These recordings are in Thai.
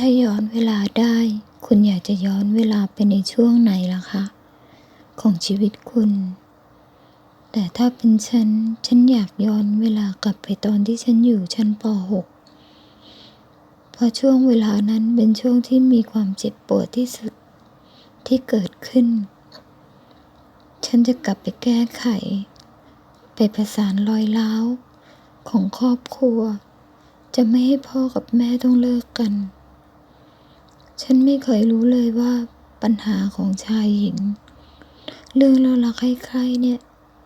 ถ้าย้อนเวลาได้ คุณอยากจะย้อนเวลาไปในช่วงไหนล่ะคะ ของชีวิตคุณ แต่ถ้าเป็นฉัน ฉันอยากย้อนเวลากลับไปตอนที่ฉันอยู่ชั้นป .6 เพราะช่วงเวลานั้นเป็นช่วงที่มีความเจ็บปวดที่สุดที่เกิดขึ้น ฉันจะกลับไปแก้ไข ไปประสานรอยร้าวของครอบครัว จะไม่ให้พ่อกับแม่ต้องเลิกกัน ฉันไม่เคยรู้เลยว่าปัญหาของชายหญิง เรื่องเรารักใครๆเนี่ย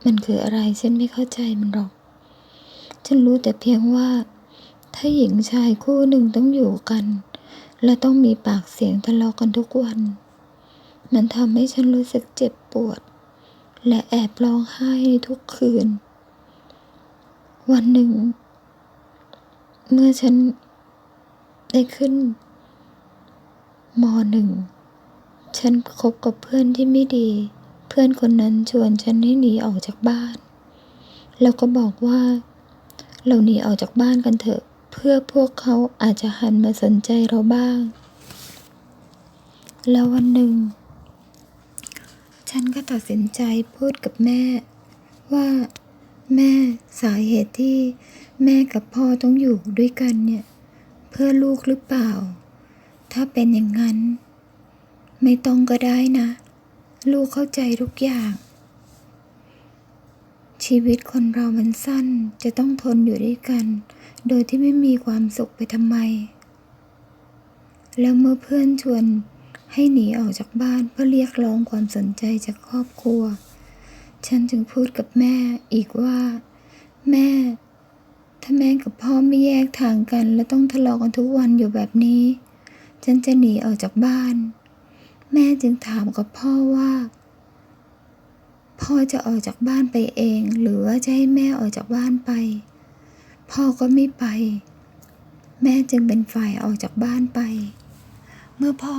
มันคืออะไรฉันไม่เข้าใจมันหรอก ฉันรู้แต่เพียงว่า ถ้าหญิงชายคู่หนึ่งต้องอยู่กัน และต้องมีปากเสียงทะเลาะกันทุกวัน มันทำให้ฉันรู้สึกเจ็บปวด และแอบร้องไห้ทุกคืน วันหนึ่ง เมื่อฉันได้ขึ้น มหนึ่งฉันคบกับเพื่อนที่ไม่ดี เพื่อนคนนั้นชวนฉันให้หนีออกจากบ้าน แล้วก็บอกว่า เราหนีออกจากบ้านกันเถอะ เพื่อพวกเขาอาจจะหันมาสนใจเราบ้าง แล้ววันหนึ่ง ฉันก็ตัดสินใจพูดกับแม่ ว่าแม่สาเหตุที่แม่กับพ่อต้องอยู่ด้วยกันเนี่ย เพื่อลูกหรือเปล่า ถ้าเป็นอย่างนั้น ไม่ต้องก็ได้นะ ลูกเข้าใจทุกอย่าง ชีวิตคนเรามันสั้นจะต้องทนอยู่ด้วยกัน โดยที่ไม่มีความสุขไปทำไม แล้วเมื่อเพื่อนชวนให้หนีออกจากบ้านเพื่อเรียกร้องความสนใจจากครอบครัว ฉันจึงพูดกับแม่อีกว่า แม่ ถ้าแม่กับพ่อไม่แยกทางกัน และต้องทะเลาะกันทุกวันอยู่แบบนี้ ฉันจะหนีออกจากบ้าน แม่จึงถามกับพ่อว่า พ่อจะออกจากบ้านไปเอง หรือว่าจะให้แม่ออกจากบ้านไป พ่อก็ไม่ไป แม่จึงเป็นฝ่ายออกจากบ้านไป เมื่อพ่อ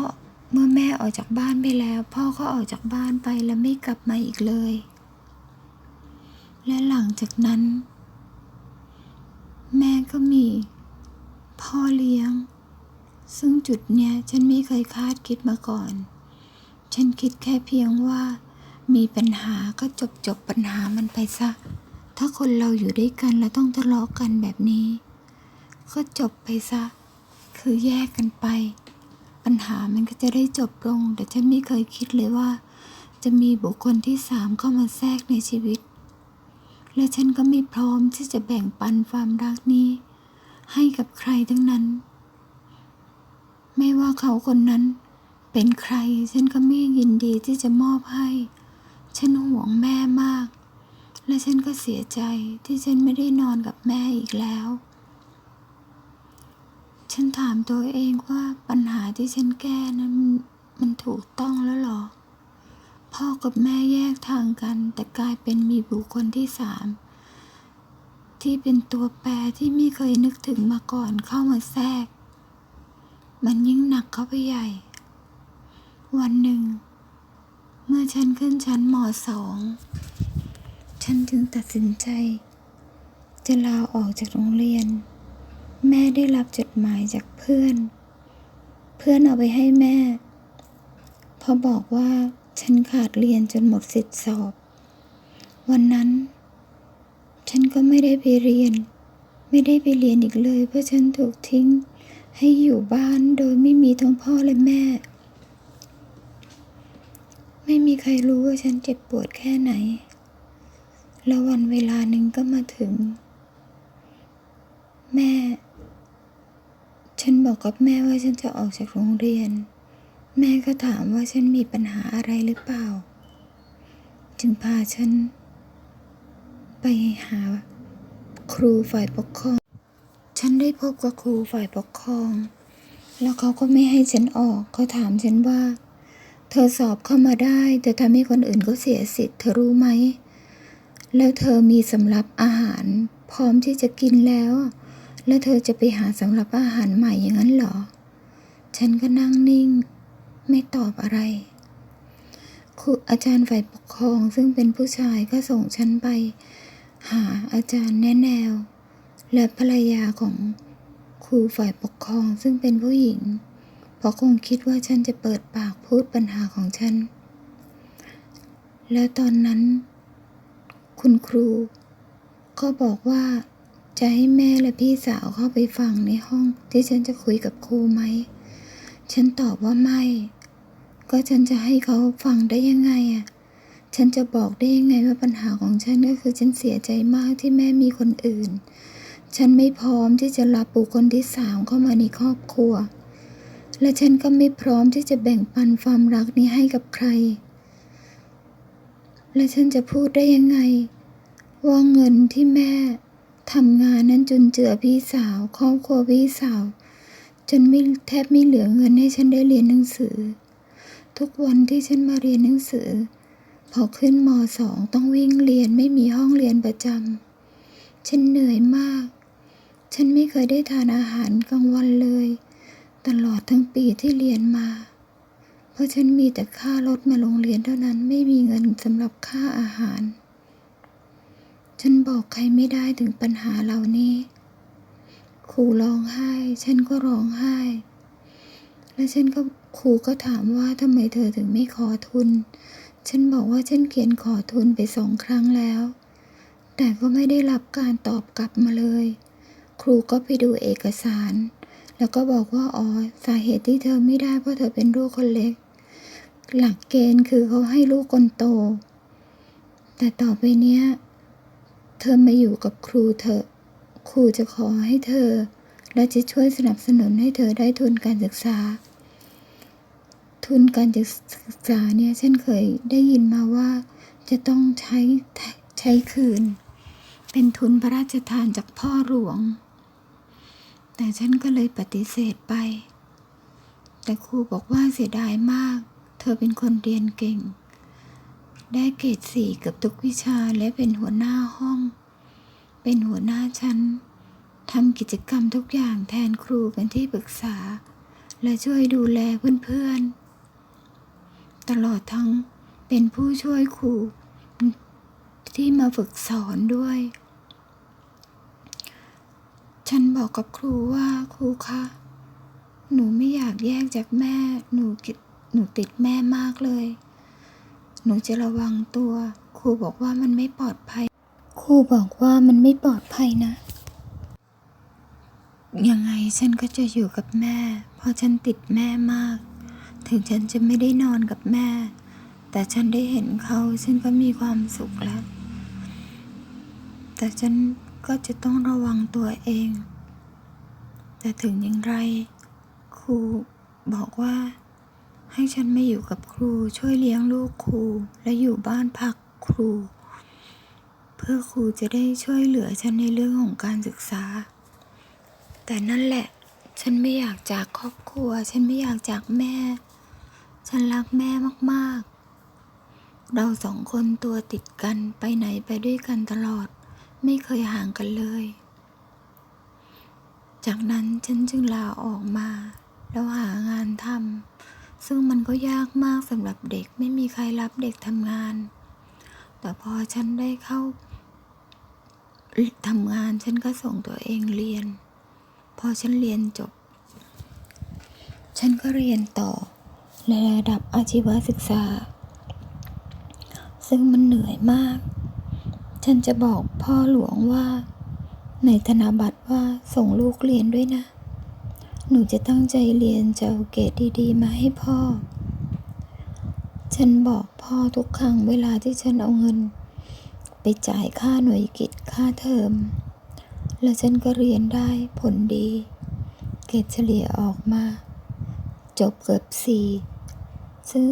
เมื่อแม่ออกจากบ้านไปแล้ว พ่อก็ออกจากบ้านไปและไม่กลับมาอีกเลย และหลังจากนั้น แม่ก็มี พ่อเลี้ยง ซึ่งจุดเนี้ยฉันไม่เคยคาดคิดมาก่อน ฉันคิดแค่เพียงว่า มีปัญหาก็จบจบปัญหามันไปซะ ถ้าคนเราอยู่ด้วยกันแล้วต้องทะเลาะกันแบบนี้ ก็จบไปซะ คือแยกกันไป ปัญหามันก็จะได้จบลง แต่ฉันไม่เคยคิดเลยว่า จะมีบุคคลที่สามเข้ามาแทรกในชีวิต และฉันก็ไม่พร้อมที่จะแบ่งปันความรักนี้ ให้กับใครทั้งนั้น ไม่ว่าเขาคนนั้นเป็นใคร ฉันก็ไม่ยินดีที่จะมอบให้ ฉันห่วงแม่มาก และฉันก็เสียใจที่ฉันไม่ได้นอนกับแม่อีกแล้ว ฉันถามตัวเองว่าปัญหาที่ฉันแก้นั้นมันมันถูกต้องแล้วหรอ พ่อกับแม่แยกทางกัน แต่กลายเป็นมีบุคคลที่สามที่เป็นตัวแปรที่ไม่เคยนึกถึงมาก่อนเข้ามาแทรก มันยิ่งหนักเข้าไปใหญ่ วันหนึ่ง เมื่อฉันขึ้นชั้นมสอง ฉันจึงตัดสินใจ จะลาออกจากโรงเรียน แม่ได้รับจดหมายจากเพื่อน เพื่อนเอาไปให้แม่พราะบอกว่าฉันขาดเรียนจนหมดสิทธิสอบ วันนั้น ฉันก็ไม่ได้ไปเรียน ไม่ได้ไปเรียนอีกเลย เพราะฉันถูกทิ้ง ให้อยู่บ้านโดยไม่มีทั้งพ่อและแม่ ไม่มีใครรู้ว่าฉันเจ็บปวดแค่ไหน แล้ววันเวลาหนึ่งก็มาถึง แม่ ฉันบอกกับแม่ว่าฉันจะออกจากโรงเรียน แม่ก็ถามว่าฉันมีปัญหาอะไรหรือเปล่า จึงพาฉัน ไปหาครูฝ่ายปกครอง ได้พบกับครูฝ่ายปกครอง แล้วเขาก็ไม่ให้ฉันออก เขาถามฉันว่า เธอสอบเข้ามาได้ แต่ทำให้คนอื่นเขาเสียสิทธิ์เธอรู้ไหม แล้วเธอมีสำรับอาหาร พร้อมที่จะกินแล้ว แล้วเธอจะไปหาสำรับอาหารใหม่อย่างนั้นเหรอ ฉันก็นั่งนิ่ง ไม่ตอบอะไรครูอาจารย์ฝ่ายปกครองซึ่งเป็นผู้ชายก็ส่งฉันไป หาอาจารย์แนะแนว และภรรยาของครูฝ่ายปกครองซึ่งเป็นผู้หญิงราะคงคิดว่าฉันจะเปิดปากพูดปัญหาของฉัน แล้วตอนนั้น คุณครู ก็บอกว่าจะให้แม่และพี่สาวเข้าไปฟังในห้องที่ฉันจะคุยกับครูไหม ฉันตอบว่าไม่ ก็ฉันจะให้เขาฟังได้ยังไงอะ ฉันจะบอกได้ยังไงว่าปัญหาของฉันก็คือฉันเสียใจมากที่แม่มีคนอื่น ฉันไม่พร้อมที่จะรับบุคคลที่สามเข้ามาในครอบครัว และฉันก็ไม่พร้อมที่จะแบ่งปันความรักนี้ให้กับใคร และฉันจะพูดได้ยังไง ว่าเงินที่แม่ทำงานนั้นจุนเจือพี่สาวครอบครัวพี่สาว จนไม่แทบไม่เหลือเงินให้ฉันได้เรียนหนังสือ ทุกวันที่ฉันมาเรียนหนังสือ พอขึ้นมสองต้องวิ่งเรียนไม่มีห้องเรียนประจำฉันเหนื่อยมาก ฉันไม่เคยได้ทานอาหารกลางวันเลย ตลอดทั้งปีที่เรียนมา เพราะฉันมีแต่ค่ารถมาโรงเรียนเท่านั้นไม่มีเงินสำหรับค่าอาหาร ฉันบอกใครไม่ได้ถึงปัญหาเหล่านี้ครูร้องไห้ ฉันก็ร้องไห้ และฉันก็ครูก็ถามว่าทำไมเธอถึงไม่ขอทุน ฉันบอกว่าฉันเขียนขอทุนไปสองครั้งแล้ว แต่ก็ไม่ได้รับการตอบกลับมาเลย ครูก็ไปดูเอกสาร แล้วก็บอกว่าอ๋อสาเหตุที่เธอไม่ได้เพราะเธอเป็นลูกคนเล็ก หลักเกณฑ์คือเขาให้ลูกคนโต แต่ต่อไปเนี้ย เธอมาอยู่กับครูเถอะ ครูจะขอให้เธอ และจะช่วยสนับสนุนให้เธอได้ทุนการศึกษา ทุนการศึกษาเนี่ยฉันเคยได้ยินมาว่าจะต้องใช้ใช้คืน เป็นทุนพระราชทานจากพ่อหลวง แต่ฉันก็เลยปฏิเสธไป แต่ครูบอกว่าเสียดายมาก เธอเป็นคนเรียนเก่ง ได้เกรดสี่เกับทุกวิชาและเป็นหัวหน้าห้อง เป็นหัวหน้าชั้นทำกิจกรรมทุกอย่างแทนครูเป็นที่ปรึกษา และช่วยดูแลเพื่อนๆ ตลอดทั้งเป็นผู้ช่วยครูที่มาฝึกสอนด้วย ฉันบอกกับครูว่าครูคะ หนูไม่อยากแยกจากแม่ หนูกิหนูติดแม่มากเลย หนูจะระวังตัว ครูบอกว่ามันไม่ปลอดภัย ครูบอกว่ามันไม่ปลอดภัยนะ ยังไงฉันก็จะอยู่กับแม่ เพราะฉันติดแม่มาก ถึงฉันจะไม่ได้นอนกับแม่ แต่ฉันได้เห็นเขา ฉันก็มีความสุขแล้ว แต่ฉัน ก็จะต้องระวังตัวเอง แต่ถึงอย่างไร ครูบอกว่า ให้ฉันมาอยู่กับครูช่วยเลี้ยงลูกครูและอยู่บ้านพักครู เพื่อครูจะได้ช่วยเหลือฉันในเรื่องของการศึกษา แต่นั่นแหละ ฉันไม่อยากจากครอบครัว ฉันไม่อยากจากแม่ ฉันรักแม่มาก ๆ เราสองคนตัวติดกันไปไหนไปด้วยกันตลอด ไม่เคยห่างกันเลย จากนั้นฉันจึงลาออกมา แล้วหางานทำซึ่งมันก็ยากมากสำหรับเด็กไม่มีใครรับเด็กทำงาน แต่พอฉันได้เข้าทำงานฉันก็ส่งตัวเองเรียน พอฉันเรียนจบ ฉันก็เรียนต่อในระดับอาชีวศึกษา ซึ่งมันเหนื่อยมาก ฉันจะบอกพ่อหลวงว่า ในธนาบัตรว่าส่งลูกเรียนด้วยนะ หนูจะตั้งใจเรียนจะเอาเกรดดีๆ มาให้พ่อ ฉันบอกพ่อทุกครั้งเวลาที่ฉันเอาเงิน ไปจ่ายค่าหน่วยกิจค่าเทอม แล้วฉันก็เรียนได้ผลดี เกรดเฉลี่ยออกมา จบเกือบสี่ซึ่ง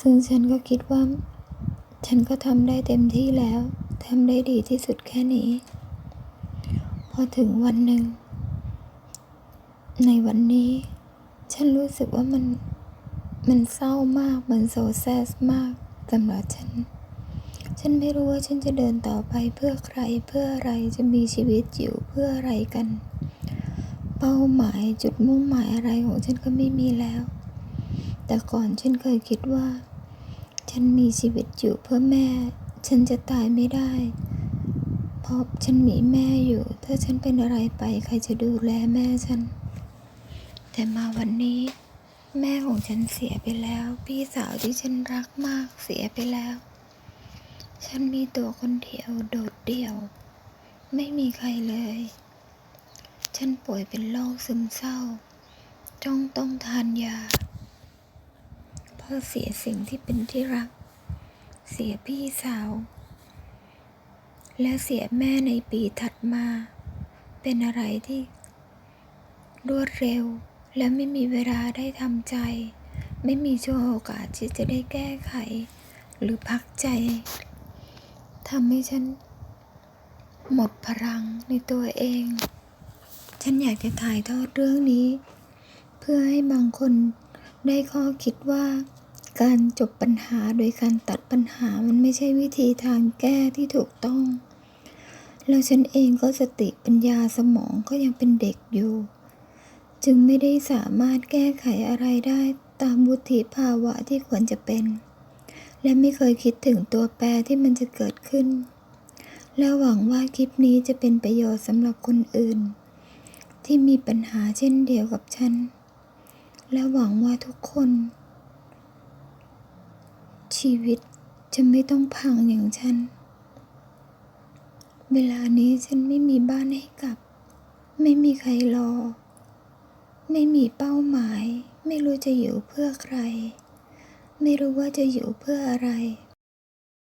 ซึ่งฉันก็คิดว่า ฉันก็ทำได้เต็มที่แล้ว ทำได้ดีที่สุดแค่นี้ พอถึงวันหนึ่ง ในวันนี้ ฉันรู้สึกว่ามันมันเศร้ามาก มันโซแซสมากสำหรับฉัน ฉันไม่รู้ว่าฉันจะเดินต่อไปเพื่อใคร เพื่ออะไร จะมีชีวิตอยู่เพื่ออะไรกัน เป้าหมายจุดมุ่งหมายอะไรของฉันก็ไม่มีแล้ว แต่ก่อนฉันเคยคิดว่า ฉันมีชีวิตอยู่เพื่อแม่ ฉันจะตายไม่ได้ เพราะฉันมีแม่อยู่ ถ้าฉันเป็นอะไรไปใครจะดูแลแม่ฉัน แต่มาวันนี้ แม่ของฉันเสียไปแล้ว พี่สาวที่ฉันรักมากเสียไปแล้ว ฉันมีตัวคนเดียวโดดเดี่ยว ไม่มีใครเลย ฉันป่วยเป็นโรคซึมเศร้า จ้องต้องทานยาเพราะเสียสิ่งที่เป็นที่รัก เสียพี่สาว และเสียแม่ในปีถัดมา เป็นอะไรที่ รวดเร็ว และไม่มีเวลาได้ทำใจ ไม่มีช่วงโอกาสที่จะได้แก้ไข หรือพักใจทำให้ฉัน หมดพลังในตัวเอง ฉันอยากจะถ่ายทอดเรื่องนี้ เพื่อให้บางคนได้ข้อคิดว่า การจบปัญหาโดยการตัดปัญหามันไม่ใช่วิธีทางแก้ที่ถูกต้อง แล้วฉันเองก็สติปัญญาสมองก็ยังเป็นเด็กอยู่ จึงไม่ได้สามารถแก้ไขอะไรได้ตามวุฒิภาวะที่ควรจะเป็น และไม่เคยคิดถึงตัวแปรที่มันจะเกิดขึ้น และหวังว่าคลิปนี้จะเป็นประโยชน์สำหรับคนอื่น ที่มีปัญหาเช่นเดียวกับฉัน และหวังว่าทุกคน ชีวิตจะไม่ต้องพังอย่างฉัน เวลานี้ฉันไม่มีบ้านให้กลับ ไม่มีใครรอ ไม่มีเป้าหมาย ไม่รู้จะอยู่เพื่อใคร ไม่รู้ว่าจะอยู่เพื่ออะไร